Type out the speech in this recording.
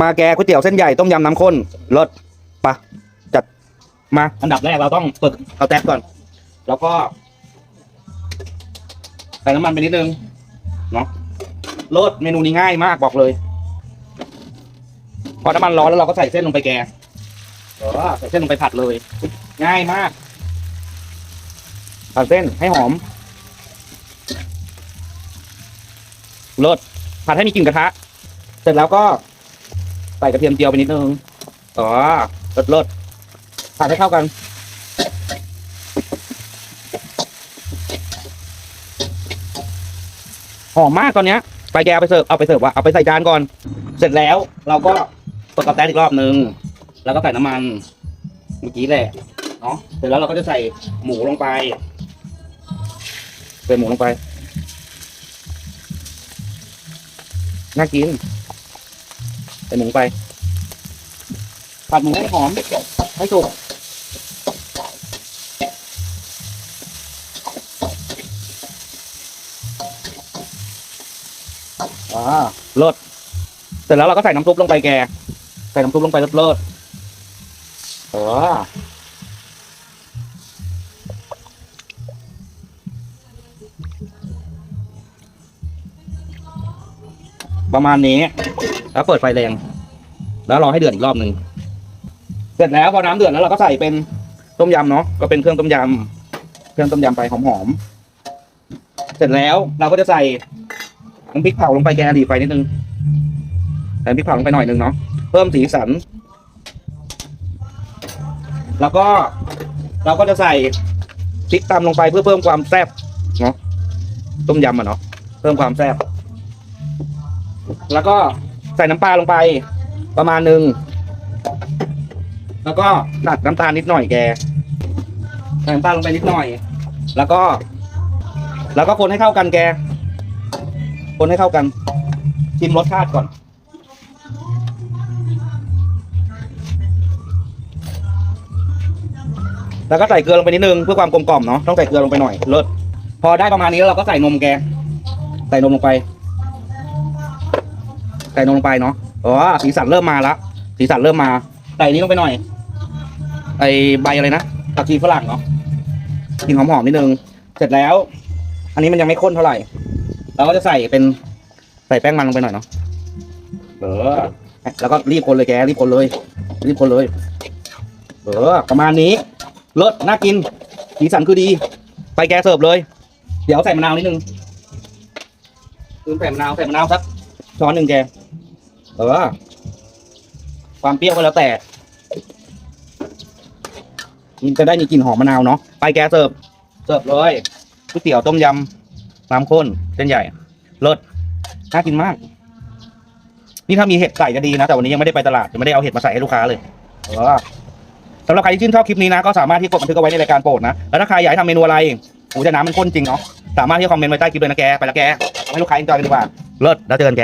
มาแกก๋วยเตี๋ยวเส้นใหญ่ต้มยำน้ำข้นรสปะจัดมาอันดับแรกเราต้องเปิดเอาแท็บก่อน แล้วก็ใส่น้ำมันไปนิดนึงเนาะรสเมนูนี้ง่ายมากบอกเลย พอน้ำมันร้อนแล้วเราก็ใส่เส้นลงไปแกเออใส่เส้นลงไปผัดเลย ง่ายมากผัดเส้นให้หอมรสผัดให้มีกลิ่นกระทะ เสร็จแล้วก็ ใส่กระเทียมเจียวไปนิดนึงอ๋อรสรสผัดให้เข้ากัน หอมมากตอนเนี้ย ไปแกเอาไปเสิร์ฟเอาไปเสิร์ฟว่ะเอาไปใส่จานก่อน เสร็จแล้วเราก็เปิดกระแตอีกรอบนึง แล้วก็ใส่น้ำมันเมื่อกี้แหละเนาะเสร็จแล้วเราก็จะใส่หมูลงไปใส่หมูลงไปน่ากิน ใส่หมูไป ผัดหมูให้หอมให้สุกอ่าเลิศเสร็จแล้วเราก็ใส่น้ำซุปลงไปแก ใส่น้ำซุปลงไปเลิศเลิศเออประมาณนี้ แล้วเปิดไฟแรง แล้วรอให้เดือดอีกรอบหนึ่งเสร็จแล้วพอน้ำเดือดแล้วเราก็ใส่เป็นต้มยำเนาะก็เป็นเครื่องต้มยำเครื่องต้มยำไปหอมๆเสร็จแล้วเราก็จะใส่น้ำพริกเผาลงไปแกดีไฟนิดนึงใส่น้ำพริกเผาลงไปหน่อยนึงเนาะเพิ่มสีสัน แล้วก็เราก็จะใส่พริกตำลงไปเพื่อเพิ่มความแซ่บเนาะต้มยำอะเนาะเพิ่มความแซ่บแล้วก็ ใส่น้ำปลาลงไป ประมาณหนึ่งแล้วก็ตัดน้ำตาลนิดหน่อยแกใส่น้ำตาลลงไปนิดหน่อย แล้วก็ แล้วก็คนให้เข้ากันแก คนให้เข้ากันชิมรสชาติก่อน แล้วก็ใส่เกลือลงไปนิดนึงเพื่อความกลมกล่อมเนาะต้องใส่เกลือลงไปหน่อยเลิศพอได้ประมาณนี้แล้วเราก็ใส่นมแก ใส่นมลงไป ใส่นมลงไปเนาะอ๋อสีสันเริ่มมาละสีสันเริ่มมาใส่อันนี้ลงไปหน่อยไอใบอะไรนะผักชีฝรั่งเนาะกลินหอมๆนิดนึงเสร็จแล้ว อันนี้มันยังไม่ข้นเท่าไหร่เราก็จะใส่เป็นใส่แป้งมันลงไปหน่อยเนาะเออแล้วก็รีบคนเลยแกรีบคนเลย รีบคนเลยเออประมาณนี้เลิศน่ากินสีสันคือดีไปแกเสิร์ฟเลย เดี๋ยวใส่มะนาวนิดนึงคือใส่มะนาวใส่มะนาวสักช้อนหนึ่งแก เออ ความเปรี้ยวก็แล้วแต่ มันจะได้มีกลิ่นหอมมะนาวเนาะ ไปแกเสิร์ฟ เสิร์ฟเลยก๋วยเตี๋ยวต้มยำน้ำข้นเส้นใหญ่เลิศน่ากินมาก นี่ถ้ามีเห็ดใส่จะดีนะ แต่วันนี้ยังไม่ได้ไปตลาดยังไม่ได้เอาเห็ดมาใส่ให้ลูกค้าเลยเออสำหรับใครที่ชื่นชอบคลิปนี้นะ ก็สามารถที่กดบันทึกเอาไว้ในรายการโปรดนะ แล้วถ้าใครอยากให้ทำเมนูอะไรโอ้จะน้ำมันข้นจริงเนาะ สามารถที่คอมเมนต์ไว้ใต้คลิปเลยนะแก ไปละแก ให้ลูกค้าอินจอยกันดีกว่า เลิศ แล้วเจอกันแก